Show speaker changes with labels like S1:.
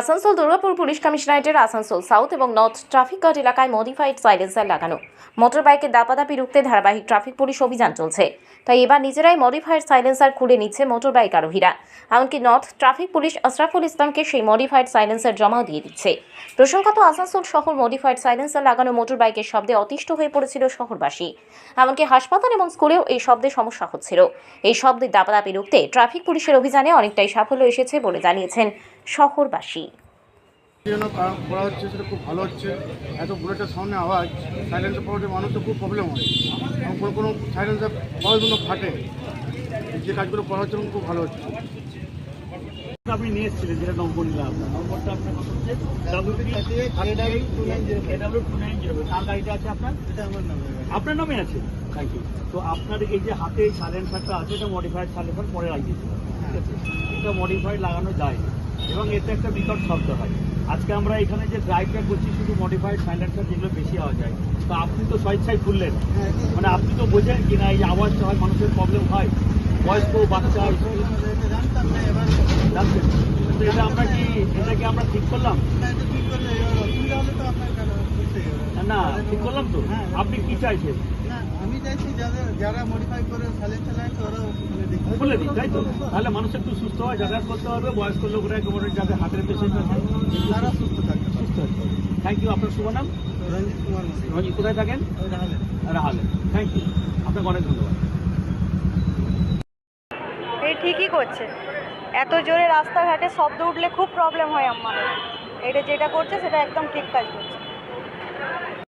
S1: Asansol Durgapur police কমিশনারেটের Asansol south এবং north traffic guard এলাকায় মডিফাইড সাইলেন্সার লাগানো। মোটর বাইকের দাপাদাপি রুখতে ধারাবাহিক ট্রাফিক পুলিশ অভিযান চলছে। তাই এবার নিজেরাই মডিফাইড সাইলেন্সার খুলে নিচ্ছে মোটর বাইক আরোহীরা। এমনকি নর্থ ট্রাফিক পুলিশ আশরাফুল ইসলামকে সেই মডিফাইড সাইলেন্সার জমাও দিয়ে দিচ্ছে। প্রসঙ্গত আসানসোল শহর মডিফাইড সাইলেন্সার লাগানো মোটর বাইকের শব্দে অতিষ্ঠ হয়ে পড়েছিল শহরবাসী। এমনকি হাসপাতাল এবং স্কুলেও এই শব্দে সমস্যা হচ্ছিল। এই শব্দের দাপাদাপি রুখতে ট্রাফিক পুলিশের অভিযানে অনেকটাই সাফল্য এসেছে বলে জানিয়েছেন শহরবাসী।
S2: জন্য করা- করা হচ্ছে সেটা খুব ভালো হচ্ছে। এত বুলেটের সামনে আওয়াজ সাইলেন্সের পড়ে মানুষের খুব প্রবলেম হয়। এবং কোনো কোনো সাইলেন্সের পড়াগুলো ফাটে যে কাজগুলো করা হচ্ছে খুব ভালো হচ্ছে।
S3: আপনি নিয়ে এসেছিলেন যেটা নম্বর নিলাম আপনার। নম্বরটা আপনার কত হচ্ছে? W three A W two nine zero car গাড়িটা আছে আপনার? আপনার নামে আছে? থ্যাংক ইউ তো আপনার এই যে হাতে সাইলেন্সারটা আছে এটা মডিফাইড সাইলেন্সার পরে লাগিয়েছিল ঠিক আছে? এটা মডিফাইড লাগানো যায়। এবং এতে একটা বিকট শব্দ হয়। আজকে আমরা এখানে যে ড্রাইভটা করছি, শুধু মডিফাইড সাইলেন্সার যেগুলো বেশি আওয়াজ হয় তো আপনি তো স্বেচ্ছায় খুললেন মানে আপনি তো বোঝেন কি না, এই আওয়াজটা হয়, মানুষের প্রবলেম হয়। বয়স্ক বাচ্চা তো এটা আমরা কি এটাকে আমরা ঠিক করলাম? না, ঠিক করলাম তো। আপনি কি চাইছেন?
S4: আমি চাইছি যাদের যারা মডিফাই করে সাইলেন্স চালায় ওরা
S3: বলে দিই তাই তো। তাহলে মানুষ একটু সুস্থ হয় যাতায়াত করতে পারবে বয়স্ক লোকরা একেবারে যাদের হাতের পেশেন্ট আছে
S4: তারা সুস্থ থাকবে
S3: সুস্থ থাকতে থ্যাংক ইউ আপনার শুভ নাম?
S4: রঞ্জিত কুমার
S3: রঞ্জিত কোথায় থাকেন?
S4: রাহালে।
S3: রাহালে। থ্যাংক ইউ আপনাকে অনেক ধন্যবাদ।
S5: এই ঠিকই করছে। এত জোরে রাস্তাঘাটে শব্দ উঠলে খুব প্রবলেম হয় আমার। এটা যেটা করছে সেটা একদম ঠিক কাজ করছে।